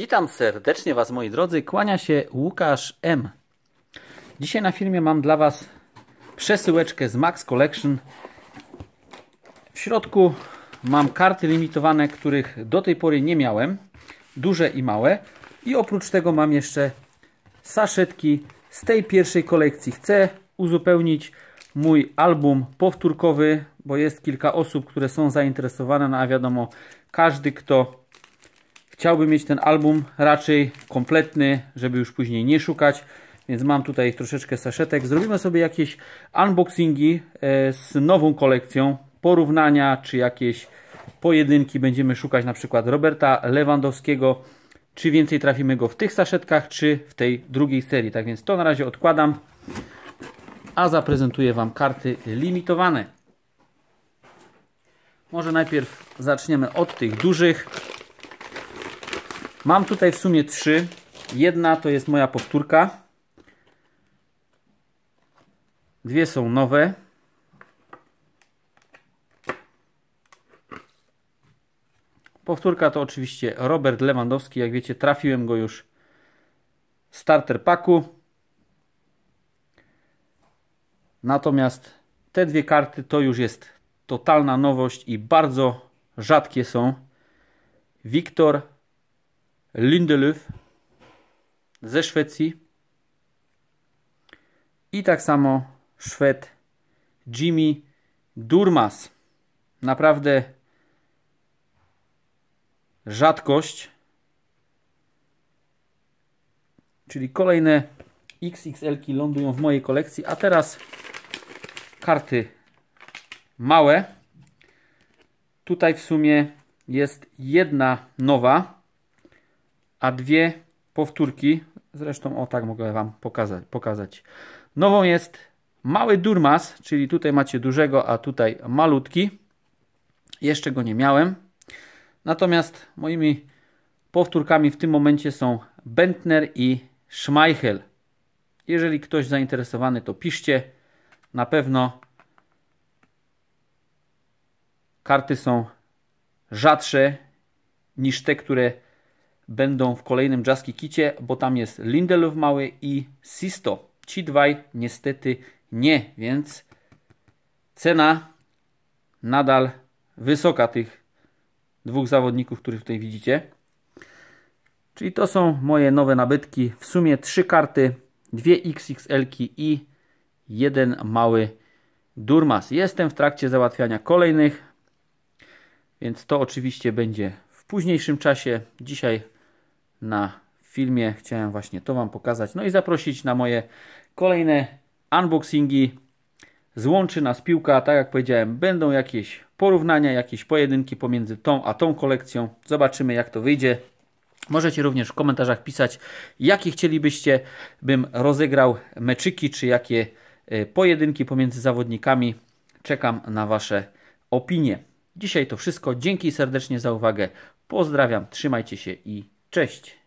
Witam serdecznie Was moi drodzy, kłania się Łukasz M. Dzisiaj na filmie mam dla Was przesyłeczkę z Max Collection. W środku mam karty limitowane, których do tej pory nie miałem, duże i małe. I oprócz tego mam jeszcze saszetki z tej pierwszej kolekcji. Chcę uzupełnić mój album powtórkowy, bo jest kilka osób, które są zainteresowane, no a wiadomo, każdy kto Chciałbym mieć ten album raczej kompletny, żeby już później nie szukać, więc mam tutaj troszeczkę saszetek. Zrobimy sobie jakieś unboxingi e, z nową kolekcją, porównania czy jakieś pojedynki. Będziemy szukać na przykład Roberta Lewandowskiego, czy więcej trafimy go w tych saszetkach, czy w tej drugiej serii. Tak więc to na razie odkładam, a zaprezentuję Wam karty limitowane. Może najpierw zaczniemy od tych dużych. Mam tutaj w sumie trzy. Jedna to jest moja powtórka. Dwie są nowe. Powtórka to oczywiście Robert Lewandowski. Jak wiecie, trafiłem go już w starter paku. Natomiast te dwie karty to już jest totalna nowość i bardzo rzadkie są. Wiktor Lindelöf ze Szwecji i tak samo Szwed Jimmy Durmas. Naprawdę rzadkość. Czyli kolejne XXL-ki lądują w mojej kolekcji. A teraz karty małe. Tutaj w sumie jest jedna nowa a dwie powtórki. Zresztą o tak mogę Wam pokazać. pokazać. Nową jest mały Durmas, czyli tutaj macie dużego, a tutaj malutki. Jeszcze go nie miałem. Natomiast moimi powtórkami w tym momencie są Bentner i Schmeichel. Jeżeli ktoś zainteresowany, to piszcie. Na pewno karty są rzadsze niż te, które będą w kolejnym Jaski kicie, bo tam jest Lindelof mały i Sisto. Ci dwaj niestety nie, więc cena nadal wysoka tych dwóch zawodników, których tutaj widzicie. Czyli to są moje nowe nabytki. W sumie trzy karty, dwie XXL i jeden mały Durmas. Jestem w trakcie załatwiania kolejnych, więc to oczywiście będzie w późniejszym czasie. Dzisiaj na filmie. Chciałem właśnie to Wam pokazać. No i zaprosić na moje kolejne unboxingi z Łączy nas piłka. Tak jak powiedziałem, będą jakieś porównania, jakieś pojedynki pomiędzy tą a tą kolekcją. Zobaczymy jak to wyjdzie. Możecie również w komentarzach pisać, jakie chcielibyście, bym rozegrał meczyki, czy jakie e, pojedynki pomiędzy zawodnikami. Czekam na Wasze opinie. Dzisiaj to wszystko. Dzięki serdecznie za uwagę. Pozdrawiam, trzymajcie się i Cześć!